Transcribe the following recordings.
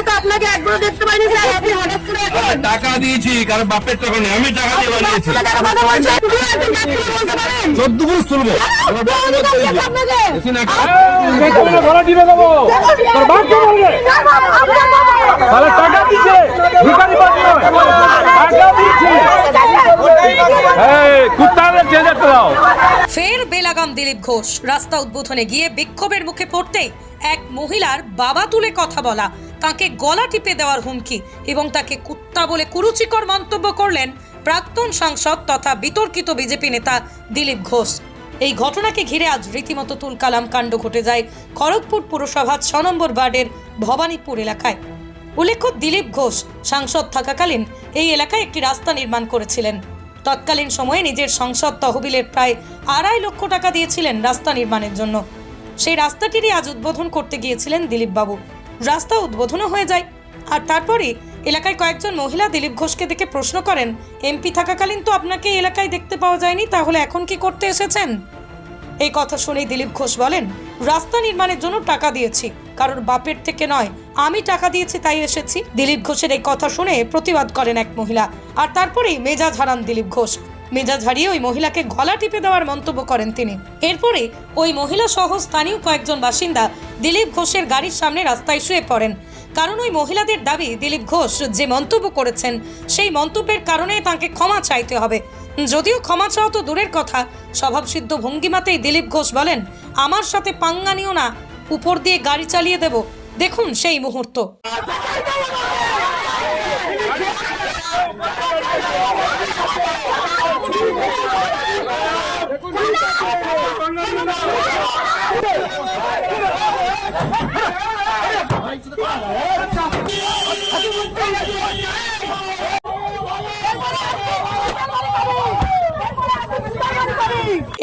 টাকা আপনাকে একবারও দেখতে পাইনি স্যার আপনি হঠাৎ করে টাকা দিয়েছি কারণ বাপের টাকা নেই আমি টাকা দিয়ে বানিয়েছি পাঁচশো টাকার কথা বলছেন শুধু একজন ডাক্তার বলতে পারেন। চোদ্দ পুরুষ তুলবো আমার বাপ আমি আমার বলছি তৈরি। আপনাকে। বেশি না। গলা টিপে দেবো। তোর বাপকে বলবে? তাহলে টাকা দিচ্ছে ভিখারি বাদ নয়। টাকা দিচ্ছে কুত্তাদের জেলে যেতে দাও। ফের বেলাগাম দিলীপ ঘোষ। রাস্তা উদ্বোধনে গিয়ে বিক্ষোভের মুখে পড়তেই এক মহিলার বাবা তুলে কথা বলা। তাকে গলা টিপে দেওয়ার হুমকি এবং তাকে কুত্তা বলে কুরুচিকর মন্তব্য করলেন প্রাক্তন সাংসদ তথা বিতর্কিত বিজেপি নেতা দিলীপ ঘোষ। এই ঘটনাকে ঘিরে আজ রীতিমতো তুলকালাম কাণ্ড ঘটে যায় খড়গপুর পুরসভার ছ নম্বর ওয়ার্ডের ভবানীপুর এলাকায়। উল্লেখ্য, দিলীপ ঘোষ সাংসদ থাকাকালীন এই এলাকায় একটি রাস্তা নির্মাণ করেছিলেন। তৎকালীন সময়ে নিজের সংসদ তহবিলের প্রায় আড়াই লক্ষ টাকা দিয়েছিলেন রাস্তা নির্মাণের জন্য। সেই রাস্তাটিরই আজ উদ্বোধন করতে গিয়েছিলেন দিলীপবাবু। রাস্তা উদ্বোধনও হয়ে যায়। আর তারপরে এলাকায় কয়েকজন মহিলা দিলীপ ঘোষকে দেখে প্রশ্ন করেন, এমপি থাকাকালীন তো আপনাকে এলাকায় দেখতে পাওয়া যায়নি, তাহলে এখন কি করতে এসেছেন? এই কথা শুনেই দিলীপ ঘোষ বলেন, রাস্তা নির্মাণের জন্য টাকা দিয়েছি কারোর বাপের থেকে নয়, আমি টাকা দিয়েছি, তাই এসেছি। দিলীপ ঘোষের এই কথা শুনে প্রতিবাদ করেন এক মহিলা, আর তারপরেই মেজাজ হারান দিলীপ ঘোষ। মেজাজ হারিয়ে ওই মহিলাকে গলা টিপে দেওয়ার মন্তব্য করেন তিনি। এরপরে ওই মহিলা সহ স্থানীয় কয়েকজন বাসিন্দা দিলীপ ঘোষের গাড়ির সামনে রাস্তায় শুয়ে পড়েন। কারণ ওই মহিলাদের দাবি, দিলীপ ঘোষ যে মন্তব্য করেছেন, সেই মন্তব্যের কারণে তাকে ক্ষমা চাইতে হবে। যদিও ক্ষমা চাওয়া তো দূরের কথা, স্বভাবসিদ্ধ ভঙ্গিমাতেই দিলীপ ঘোষ বলেন, আমার সাথে পাঙ্গা নিও না, উপর দিয়ে গাড়ি চালিয়ে দেব দেখুন সেই মুহূর্ত।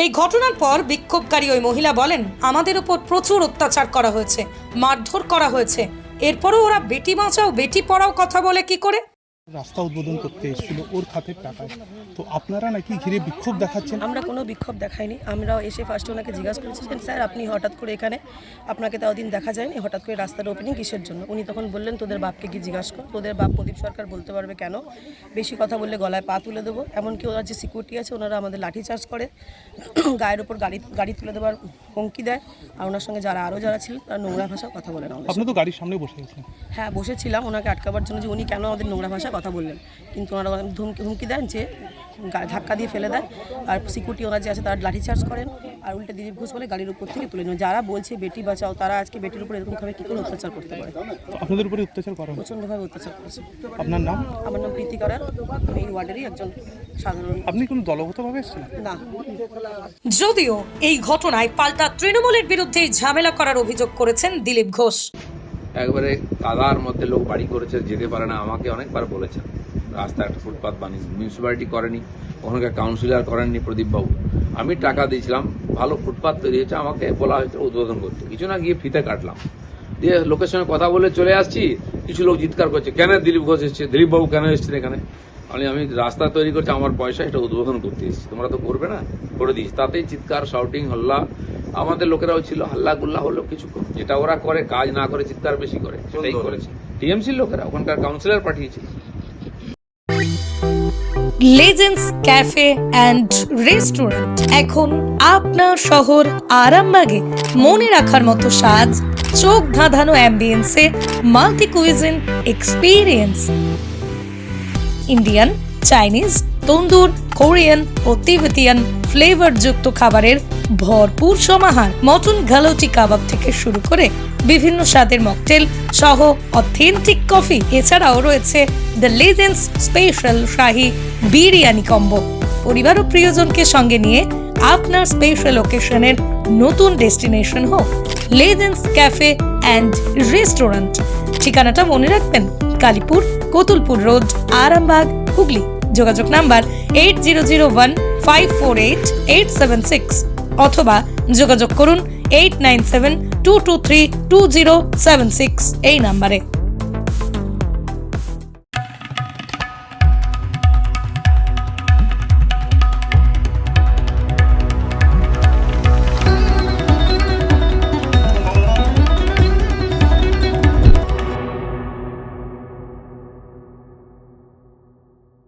এই ঘটনার পর বিক্ষোভকারী ওই মহিলা বলেন, আমাদের উপর প্রচুর অত্যাচার করা হয়েছে। মারধর করা হয়েছে। এরপরও ওরা বেটি বাঁচাও বেটি পড়াও কথা বলে কি করে? রাস্তা উদ্বোধন করতে এসেছিল ওর খাতের টাকায় তো আপনারা নাকি ঘিরে বিক্ষোভ দেখাচ্ছেন? আমরা কোনো বিক্ষোভ দেখাইনি। আমরা এসে ফার্স্টে ওনাকে জিজ্ঞাসা করেছিলেন স্যার আপনি হঠাৎ করে এখানে? আপনাকে তাও দিন দেখা যায়নি হঠাৎ করে রাস্তার ওপেনিং কিসের জন্য? উনি তখন বললেন তোদের বাপকে কি জিজ্ঞাসা কর। তোদের বাপ প্রদীপ সরকার বলতে পারবে কেন? বেশি কথা বললে গলায় পা তুলে দেবো। এমনকি ওনার যে সিকিউরিটি আছে ওনারা আমাদের লাঠি চার্জ করে। গায়ের ওপর গাড়ি গাড়ি তুলে দেওয়ার হুমকি দেয়। আর ওনার সঙ্গে যারা আরও যারা ছিলেন তারা নোংরা ভাষা কথা বলে না আপনি তো গাড়ির সামনে বসে হ্যাঁ বসেছিলাম। ওনাকে আটকাবার জন্য যে উনি কেন আমাদের নোংরা ভাষায় কথা বললেন। কিন্তু ওনারা ধুমকি হুমকি দেন যে ধাক্কা দিয়ে ফেলে দেয়। আর সিকিউরিটি ওনার যে আছে তারা লাঠি চার্জ করেন। আর উল্টে দিলীপ ঘোষ বলে গাড়ির উপর থেকে তুলে নেন। যারা বলছে বেটি বাঁচাও তারা আজকে বেটির উপর এরকমভাবে কী করে অত্যাচার করতে পারে? আপনাদের উপরে অত্যাচার করা হচ্ছে। প্রচণ্ডভাবে অত্যাচার করেছে। আপনার নাম? আমার নাম প্রীতি করার আমি এই ওয়ার্ডেরই একজন সাধারণ আপনি কোনো দলগতভাবে না। যদিও এই ঘটনায় পাল্টা তৃণমূলের বিরুদ্ধে ঝামেলা করার অভিযোগ করেছেন দিলীপ ঘোষ। একবারে কাদার মধ্যে লোক বাড়ি করেছে, যেতে পারে না, আমাকে অনেকবার বলেছেন রাস্তা একটা ফুটপাত বানিয়ে মিউনিসিপ্যালিটি করেনি ওখানকার কাউন্সিলর করেননি প্রদীপবাবু। আমি টাকা দিয়েছিলাম, ভালো ফুটপাত তৈরি হয়েছে, আমাকে বলা হয়েছে উদ্বোধন করতে। কিছু না গিয়ে ফিতে কাটলাম। দিয়ে লোকের সঙ্গে কথা বলে চলে আসছি, কিছু লোক চিৎকার করছে, কেন দিলীপ ঘোষ এসছে? দিলীপবাবু কেন এসছেন এখানে? আমি আমি রাস্তা তৈরি করছি, আমার পয়সা, এটা উদ্বোধন করতে এসেছি। তোমরা তো করবে না, করে দিয়েছি। তাতেই চিৎকার শাউটিং হল্লা আমাদের লোকেরাও ছিল হাল্লা গুল্লা হলো কিছু যেটা ওরা করে কাজ না করে চিৎকার বেশি করে সেটাই করেছে। টিএমসির লোকেরা ওখানকার কাউন্সিলর পাঠিয়েছে। লেজেন্ডস ক্যাফে অ্যান্ড রেস্টুরেন্ট এখন আপনার শহর আরামবাগে মনে রাখার মতো সাজ চোখ ধাঁধানো অ্যাম্বিয়েন্সে multi cuisine experience Indian Chinese tandoor, Korean ও তিবেতিয়ান ফ্লেভারযুক্ত খাবারের ভরপুর সমাহার। মটন গালোটি কাবাব থেকে শুরু করে বিভিন্ন স্বাদের মকটেল সহ অথেন্টিক কফি। এছাড়াও রয়েছে the legends special Shahi biryani combo. পরিবার ও প্রিয়জনকে সঙ্গে নিয়ে আপনার স্পেশাল ওকেশনের নতুন ডেস্টিনেশন হোক। Legends cafe and restaurant. ঠিকানাটা মনে রাখবেন কালীপুর, কোতুলপুর রোড, আরামবাগ, হুগলি। যোগাযোগ number eight zero zero one five four eight eight seven six অথবা যোগাযোগ করুন eight nine seven two two three two zero seven six এই নাম্বারে।